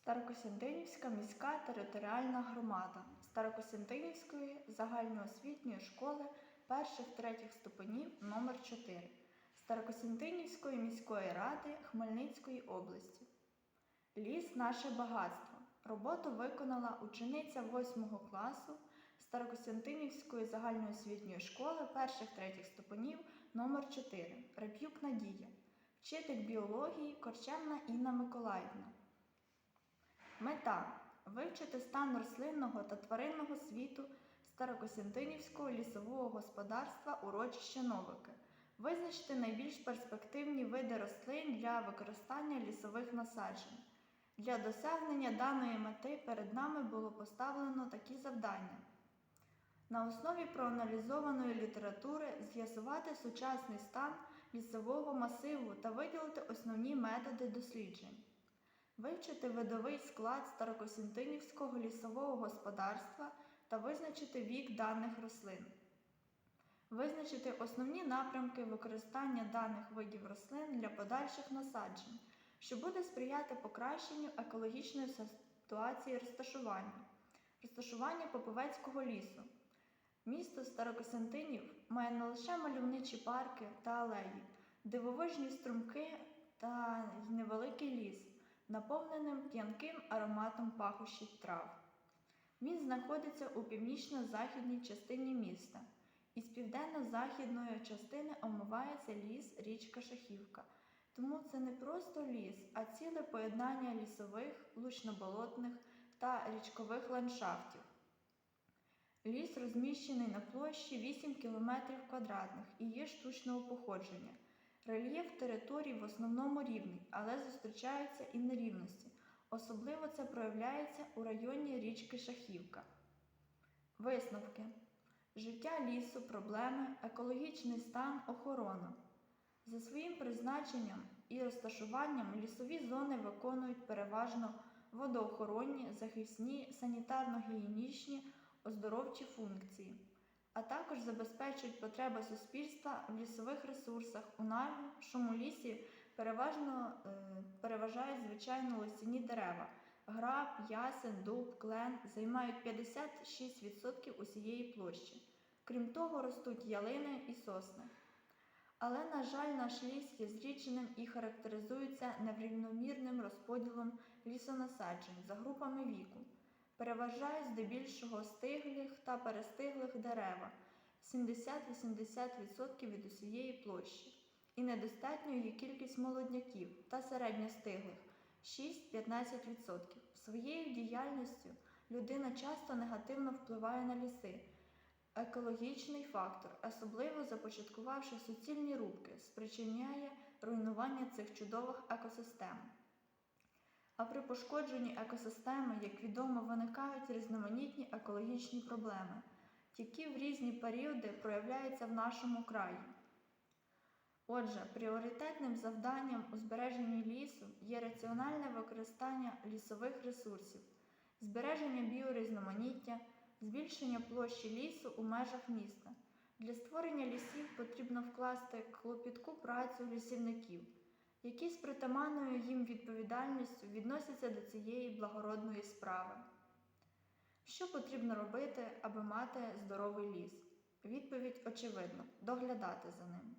Старокостянтинівська міська територіальна громада Старокостянтинівської загальноосвітньої школи перших-третіх ступенів номер 4 Старокостянтинівської міської ради Хмельницької області. Ліс наше багатство. Роботу виконала учениця 8 класу Старокостянтинівської загальноосвітньої школи перших-третіх ступенів номер 4 Реп'юк Надія, вчитель біології Корчевна Інна Миколаївна. Мета вивчити стан рослинного та тваринного світу Старокостянтинівського лісового господарства урочища Новики, визначити найбільш перспективні види рослин для використання лісових насаджень. Для досягнення даної мети перед нами було поставлено такі завдання. На основі проаналізованої літератури з'ясувати сучасний стан лісового масиву та виділити основні методи досліджень вивчити видовий склад Старокостянтинівського лісового господарства та визначити вік даних рослин, визначити основні напрямки використання даних видів рослин для подальших насаджень, що буде сприяти покращенню екологічної ситуації розташування, розташування Поповецького лісу. Місто Старокостянтинів має не лише мальовничі парки та алеї, дивовижні струмки та невеликий ліс наповненим п'янким ароматом пахощих трав. Він знаходиться у північно-західній частині міста. Із південно-західної частини омивається ліс річка Шахівка. Тому це не просто ліс, а ціле поєднання лісових, лучноболотних та річкових ландшафтів. Ліс розміщений на площі 8 км квадратних і є штучного походження. Рельєф територій в основному рівний, але зустрічаються і нерівності. Особливо це проявляється у районі річки Шахівка. Висновки: життя лісу, проблеми, екологічний стан, охорона. За своїм призначенням і розташуванням лісові зони виконують переважно водоохоронні, захисні, санітарно-гігієнічні, оздоровчі функції а також забезпечують потреби суспільства в лісових ресурсах. У нашому лісі переважно е, переважають звичайно лисяні дерева. Граб, ясен, дуб, клен займають 56% усієї площі. Крім того, ростуть ялини і сосни. Але, на жаль, наш ліс є зріченим і характеризується неврівномірним розподілом лісонасаджень за групами віку. Переважають здебільшого стиглих та перестиглих дерева 70-80% від усієї площі, і недостатньою є кількість молодняків та середньостиглих 6-15%. Своєю діяльністю людина часто негативно впливає на ліси. Екологічний фактор, особливо започаткувавши суцільні рубки, спричиняє руйнування цих чудових екосистем. А при пошкодженні екосистеми, як відомо, виникають різноманітні екологічні проблеми, які в різні періоди проявляються в нашому краї. Отже, пріоритетним завданням у збереженні лісу є раціональне використання лісових ресурсів, збереження біорізноманіття, збільшення площі лісу у межах міста. Для створення лісів потрібно вкласти клопітку працю лісівників які з притаманною їм відповідальністю відносяться до цієї благородної справи. Що потрібно робити, аби мати здоровий ліс? Відповідь очевидна доглядати за ним.